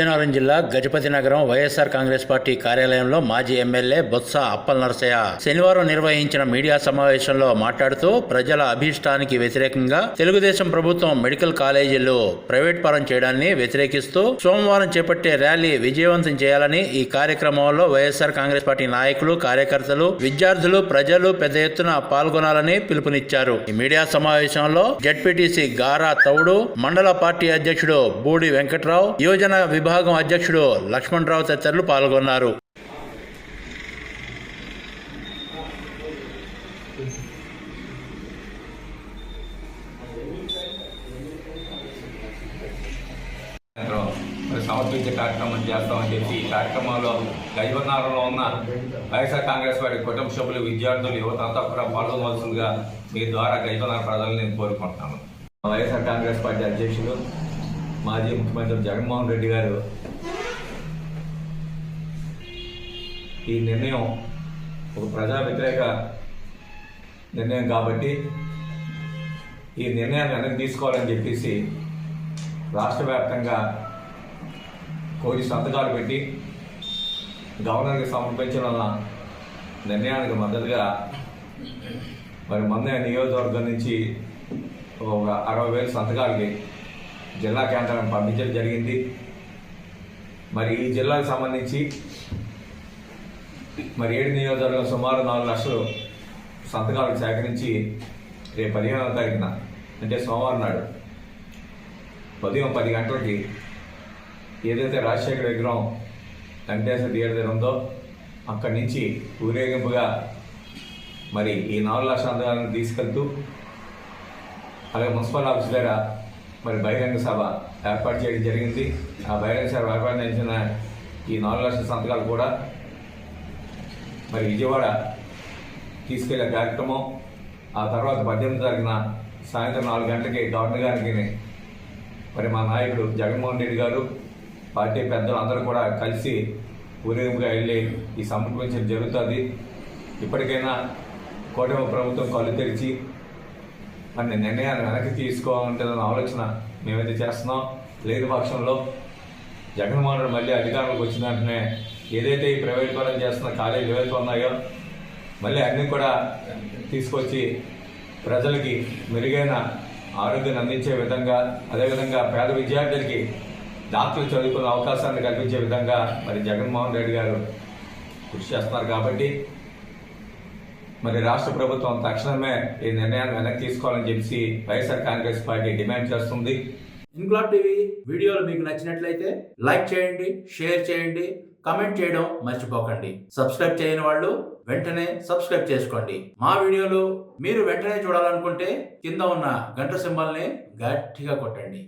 విజయనగరం జిల్లా గజపతి నగరం వైఎస్ఆర్ కాంగ్రెస్ పార్టీ కార్యాలయంలో మాజీ ఎమ్మెల్యే బొత్స అప్పల్ నరసయ్య శనివారం నిర్వహించిన మీడియా సమావేశంలో మాట్లాడుతూ ప్రజల అభీష్టానికి వ్యతిరేకంగా తెలుగుదేశం ప్రభుత్వం మెడికల్ కాలేజీలు ప్రైవేట్ పరం చేయడాన్ని వ్యతిరేకిస్తూ సోమవారం చేపట్టే ర్యాలీ విజయవంతం చేయాలని ఈ కార్యక్రమంలో వైఎస్ఆర్ కాంగ్రెస్ పార్టీ నాయకులు కార్యకర్తలు విద్యార్థులు ప్రజలు పెద్ద ఎత్తున పాల్గొనాలని పిలుపునిచ్చారు. ఈ మీడియా సమావేశంలో జడ్పీటీసీ గారా తౌడు మండల పార్టీ అధ్యక్షుడు బూడి వెంకట్రావు యువజన విభాగం అధ్యక్షుడు లక్ష్మణరావు తదితరులు పాల్గొన్నారు. సమర్పించే కార్యక్రమం చేస్తామని చెప్పి ఈ కార్యక్రమంలో గజబన్నారంలో ఉన్న వైఎస్ఆర్ కాంగ్రెస్ పార్టీ కుటుంబ సభ్యులు విద్యార్థులు యువత అంతా కూడా పాల్గొనవలసిందిగా మీ ద్వారా గజబన్నార ప్రజలను నేను కోరుకుంటున్నాను. వైఎస్ఆర్ కాంగ్రెస్ పార్టీ అధ్యక్షులు మాజీ ముఖ్యమంత్రి జగన్మోహన్ రెడ్డి గారు ఈ నిర్ణయం ఒక ప్రజా వ్యతిరేక నిర్ణయం కాబట్టి ఈ నిర్ణయాన్ని వెనక్కి తీసుకోవాలని చెప్పేసి రాష్ట్ర వ్యాప్తంగా కోటి సంతకాలు పెట్టి గవర్నర్కి సమర్పించిన నిర్ణయానికి మద్దతుగా మరి మొన్న నియోజకవర్గం నుంచి ఒక అరవై వేల సంతకాలకి జిల్లా కేంద్రం పంపించడం జరిగింది. మరి ఈ జిల్లాకు సంబంధించి మరి ఏడు నియోజకవర్గం సుమారు నాలుగు లక్షలు సంతకాలు సేకరించి రేపు పదిహేనవ తారీఖున అంటే సోమవారం నాడు ఉదయం పది గంటలకి ఏదైతే రాజశేఖర విగ్రహం వెంకటేశ్వర థియేటర్ దగ్గర ఉందో అక్కడి నుంచి ఊరేగింపుగా మరి ఈ నాలుగు లక్షల అందాలను తీసుకెళ్తూ అలాగే మున్సిపల్ ఆఫీస్ దగ్గర మరి బహిరంగ సభ ఏర్పాటు చేయడం జరిగింది. ఆ బహిరంగ సభ ఏర్పాటు చేసిన ఈ నాలుగు లక్షల సంతకాలు కూడా మరి విజయవాడ తీసుకెళ్ళే కార్యక్రమం ఆ తర్వాత పద్దెనిమిది తారీఖున సాయంత్రం నాలుగు గంటలకి గవర్నర్ గారికి మరి మా నాయకుడు జగన్మోహన్ రెడ్డి గారు పార్టీ పెద్దలు అందరూ కూడా కలిసి ఊరేగింపుగా వెళ్ళి ఈ సమర్పించడం జరుగుతుంది. ఇప్పటికైనా కూటమి ప్రభుత్వం కళ్ళు తెరిచి మన నిర్ణయాన్ని వెనక్కి తీసుకోవాలంటుందన్న ఆలోచన మేమైతే చేస్తున్నాం. లేని పక్షంలో జగన్మోహన్ రెడ్డి మళ్ళీ అధికారంలోకి వచ్చిన వెంటనే ఏదైతే ఈ ప్రైవేట్ పరం చేస్తున్న కాలేజీలు ఏవైతే ఉన్నాయో మళ్ళీ అన్నీ కూడా తీసుకొచ్చి ప్రజలకి మెరుగైన ఆరోగ్యం అందించే విధంగా అదేవిధంగా పేద విద్యార్థులకి డాక్టర్లు చదువుకునే అవకాశాన్ని కల్పించే విధంగా మరి జగన్మోహన్ రెడ్డి గారు కృషి చేస్తున్నారు కాబట్టి మరి రాష్ట్ర ప్రభుత్వం తక్షణమే ఈ నిర్ణయాన్ని వెనక్కి తీసుకోవాలని చెప్పి వైఎస్ఆర్ కాంగ్రెస్ పార్టీ డిమాండ్ చేస్తుంది. ఇంక్లాబ్ టీవీ వీడియోలు మీకు నచ్చినట్లయితే లైక్ చేయండి షేర్ చేయండి కమెంట్ చేయడం మర్చిపోకండి. సబ్స్క్రైబ్ చేయని వాళ్ళు వెంటనే సబ్స్క్రైబ్ చేసుకోండి. మా వీడియోలు మీరు వెంటనే చూడాలనుకుంటే కింద ఉన్న గంట సింబల్ని గట్టిగా కొట్టండి.